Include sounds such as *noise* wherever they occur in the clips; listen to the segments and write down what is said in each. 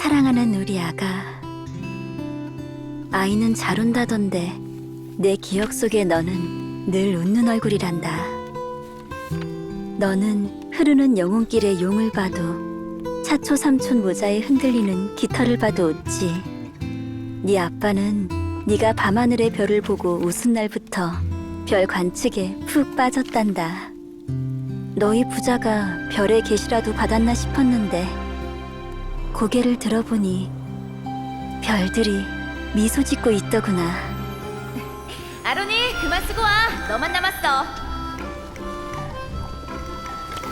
사랑하는 우리 아가. 아이는 잘 온다던데 내 기억 속에 너는 늘 웃는 얼굴이란다. 너는 흐르는 영혼길의 용을 봐도 차초 삼촌 모자에 흔들리는 깃털을 봐도 웃지. 네 아빠는 네가 밤하늘의 별을 보고 웃은 날부터 별 관측에 푹 빠졌단다. 너희 부자가 별의 계시라도 받았나 싶었는데 고개를 들어보니 별들이 미소 짓고 있더구나. 아론이 그만 쓰고 와. 너만 남았어.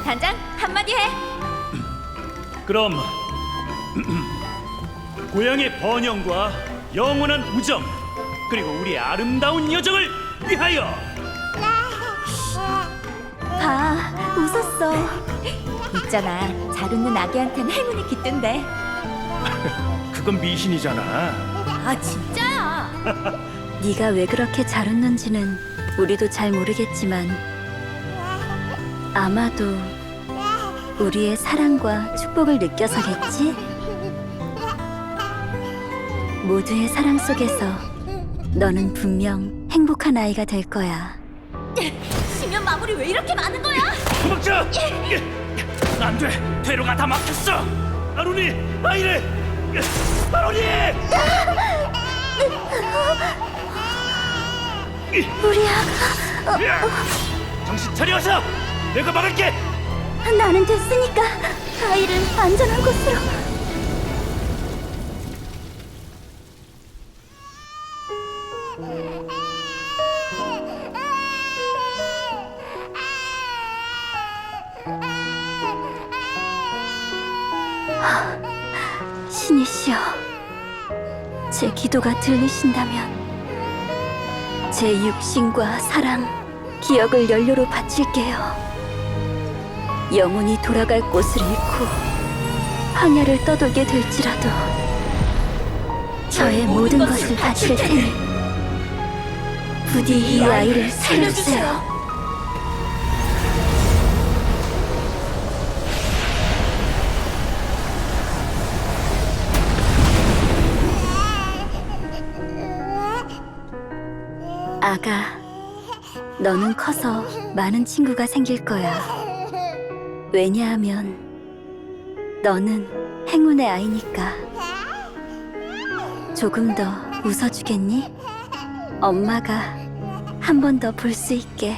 단장 한마디 해. 그럼 고향의 번영과 영원한 우정 그리고 우리 아름다운 여정을 위하여 봐. 있잖아. 잘 웃는 아기한테는 행운이 깃든대. *laughs* 그건 미신이잖아. 아 진짜야. *laughs* 네가 왜 그렇게 잘 웃는지는 우리도 잘 모르겠지만 아마도 우리의 사랑과 축복을 느껴서겠지? 모두의 사랑 속에서 너는 분명 행복한 아이가 될 거야. *laughs* 시면 마무리 왜 이렇게 많은 거야? 도망쳐! 안 돼 퇴로가 다 막혔어. 아론이 아이를 아론이 우리 아가 정신 차려서 내가 막을게. 나는 됐으니까 아이를 안전한 곳으로. 신이시여, 제 기도가 들리신다면 제 육신과 사랑, 기억을 연료로 바칠게요. 영혼이 돌아갈 곳을 잃고 황야를 떠돌게 될지라도 저의 모든 것을 바칠 테니 부디 이 아이를 살려주세요. 아가, 너는 커서 많은 친구가 생길 거야. 왜냐하면 너는 행운의 아이니까. 조금 더 웃어주겠니? 엄마가 한 번 더 볼 수 있게.